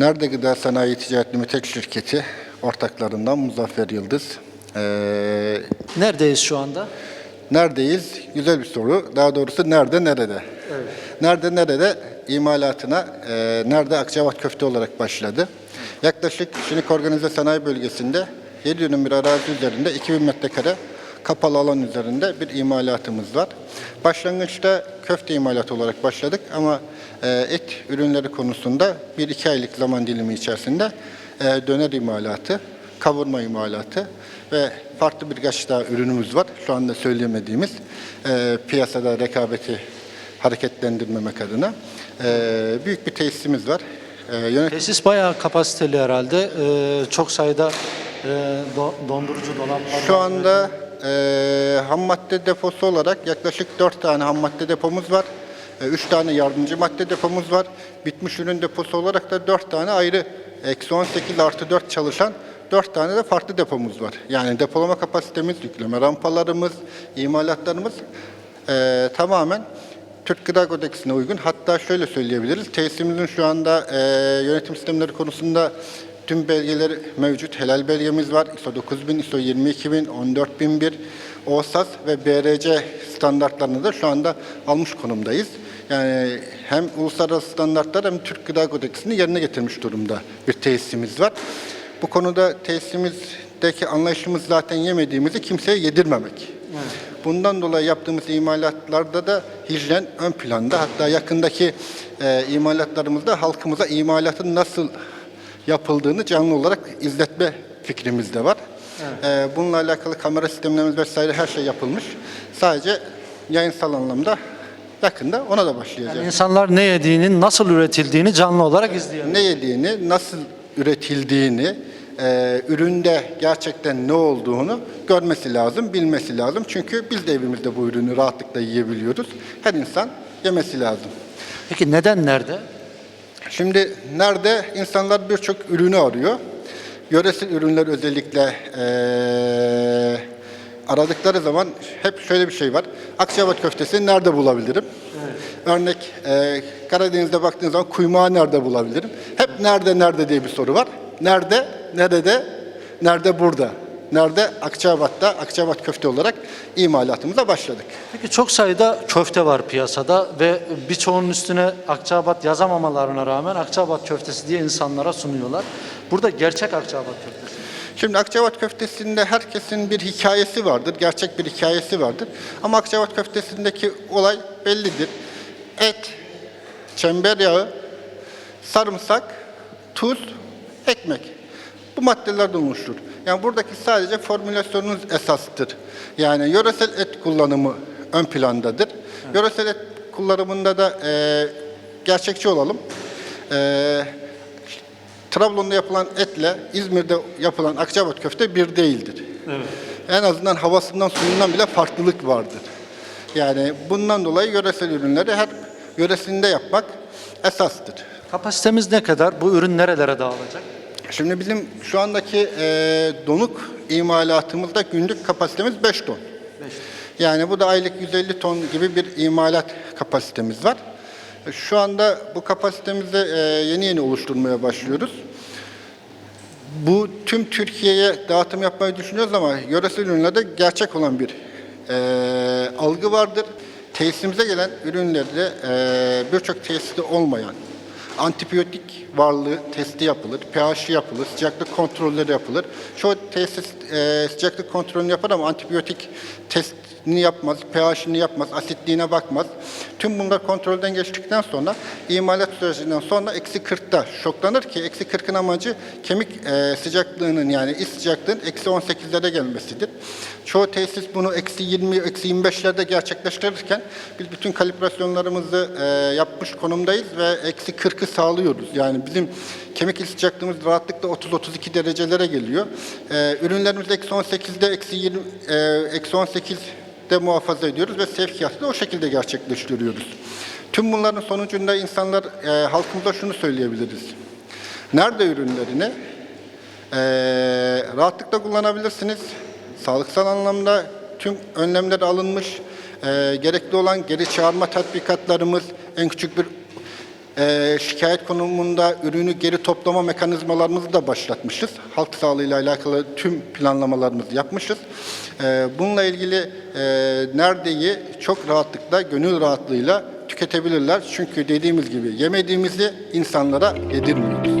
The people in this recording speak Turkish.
Nerede Gıda Sanayi Ticaret Limited şirketi ortaklarından Muzaffer Yıldız. Ee, Neredeyiz şu anda? neredeyiz? Güzel bir soru. Daha doğrusu nerede nerede? Nerede nerede imalatına e, nerede Akçabat köfte olarak başladı. Yaklaşık Şinik Organize Sanayi Bölgesi'nde 7 dönüm bir arazi üzerinde 2000 metrekare kapalı alan üzerinde bir imalatımız var. Başlangıçta köfte imalatı olarak başladık ama e, et ürünleri konusunda 1-2 aylık zaman dilimi içerisinde e, döner imalatı, kavurma imalatı ve farklı birkaç daha ürünümüz var. Şu anda söyleyemediğimiz e, piyasada rekabeti hareketlendirmemek adına büyük bir tesisimiz var. Yönet- Tesis bayağı kapasiteli herhalde. Çok sayıda do- dondurucu dolaplar Şu anda e, ham madde deposu olarak yaklaşık 4 tane ham madde depomuz var. 3 tane yardımcı madde depomuz var. Bitmiş ürün deposu olarak da 4 tane ayrı eksi 18 artı 4 çalışan 4 tane de farklı depomuz var. Yani depolama kapasitemiz, yükleme rampalarımız, imalatlarımız e, tamamen Türk Gıda Kodeksine uygun. Hatta şöyle söyleyebiliriz. Tesisimizin şu anda e, yönetim sistemleri konusunda tüm belgeleri mevcut. Helal belgemiz var. ISO 9000, ISO 22000, 14001, OSAS ve BRC standartlarını da şu anda almış konumdayız. Yani hem uluslararası standartlar hem Türk Gıda Kodeksini yerine getirmiş durumda bir tesisimiz var. Bu konuda tesisimizdeki anlayışımız zaten yemediğimizi kimseye yedirmemek. Bundan dolayı yaptığımız imalatlarda da hijyen ön planda. Hatta yakındaki e, imalatlarımızda halkımıza imalatın nasıl yapıldığını canlı olarak izletme fikrimiz de var. E, bununla alakalı kamera sistemlerimiz vesaire her şey yapılmış. Sadece yayınsal anlamda yakında ona da başlayacağız. Yani insanlar ne yediğini, nasıl üretildiğini canlı olarak izleyebilir. ne yediğini, nasıl üretildiğini, e, üründe gerçekten ne olduğunu görmesi lazım, bilmesi lazım. Çünkü biz de evimizde bu ürünü rahatlıkla yiyebiliyoruz. Her insan yemesi lazım. Peki neden nerede? Şimdi nerede insanlar birçok ürünü arıyor. Yöresel ürünler özellikle eee, aradıkları zaman hep şöyle bir şey var. Akçabat köftesi nerede bulabilirim? Örnek eee, Karadeniz'de baktığınız zaman kuymağı nerede bulabilirim? Hep nerede nerede diye bir soru var. Nerede, nerede, nerede burada. Nerede? Akçabat'ta, Akçabat köfte olarak imalatımıza başladık. Peki çok sayıda köfte var piyasada ve birçoğunun üstüne Akçabat yazamamalarına rağmen Akçabat köftesi diye insanlara sunuyorlar. Burada gerçek Akçabat köftesi. Şimdi Akçabat köftesinde herkesin bir hikayesi vardır, gerçek bir hikayesi vardır. Ama Akçabat köftesindeki olay bellidir. Et, çember yağı, sarımsak, tuz, ekmek. Bu maddelerden oluşur. Yani buradaki sadece formülasyonunuz esastır. Yani yöresel et kullanımı ön plandadır. Yöresel et kullanımında da e, gerçekçi olalım. E, Trabzon'da yapılan etle İzmir'de yapılan Akçabat köfte bir değildir. En azından havasından suyundan bile farklılık vardır. Yani bundan dolayı yöresel ürünleri her yöresinde yapmak esastır. Kapasitemiz ne kadar? Bu ürün nerelere dağılacak? Şimdi bizim şu andaki e, donuk imalatımızda günlük kapasitemiz 5 ton. Yani bu da aylık 150 ton gibi bir imalat kapasitemiz var. Şu anda bu kapasitemizi e, yeni yeni oluşturmaya başlıyoruz. Bu tüm Türkiye'ye dağıtım yapmayı düşünüyoruz ama yöresel ürünlerde gerçek olan bir e, algı vardır. Tesisimize gelen ürünlerde e, birçok tesiste olmayan antibiyotik varlığı testi yapılır, pH'i yapılır, sıcaklık kontrolleri yapılır. Çoğu tesis e, sıcaklık kontrolünü yapar ama antibiyotik testini yapmaz, pH'ini yapmaz, asitliğine bakmaz. Tüm bunlar kontrolden geçtikten sonra imalat sürecinden sonra eksi 40'ta şoklanır ki eksi 40'ın amacı kemik e, sıcaklığının yani iç sıcaklığın eksi 18'lere gelmesidir. Çoğu tesis bunu eksi 20, eksi 25'lerde gerçekleştirirken biz bütün kalibrasyonlarımızı e, yapmış konumdayız ve eksi 40'ı sağlıyoruz. Yani bizim kemik iç sıcaklığımız rahatlıkla 30-32 derecelere geliyor. E, ürünlerimiz eksi 18'de eksi 20, e, eksi 18 de muhafaza ediyoruz ve sevkiyatı da o şekilde gerçekleştiriyoruz. Tüm bunların sonucunda insanlar, e, halkımıza şunu söyleyebiliriz. Nerede ürünlerini? E, rahatlıkla kullanabilirsiniz. Sağlıksal anlamda tüm önlemler alınmış. E, gerekli olan geri çağırma tatbikatlarımız en küçük bir Ee, şikayet konumunda ürünü geri toplama mekanizmalarımızı da başlatmışız. Halk sağlığıyla alakalı tüm planlamalarımızı yapmışız. Ee, bununla ilgili e, neredeyi çok rahatlıkla, gönül rahatlığıyla tüketebilirler. Çünkü dediğimiz gibi yemediğimizi insanlara yedirmiyoruz.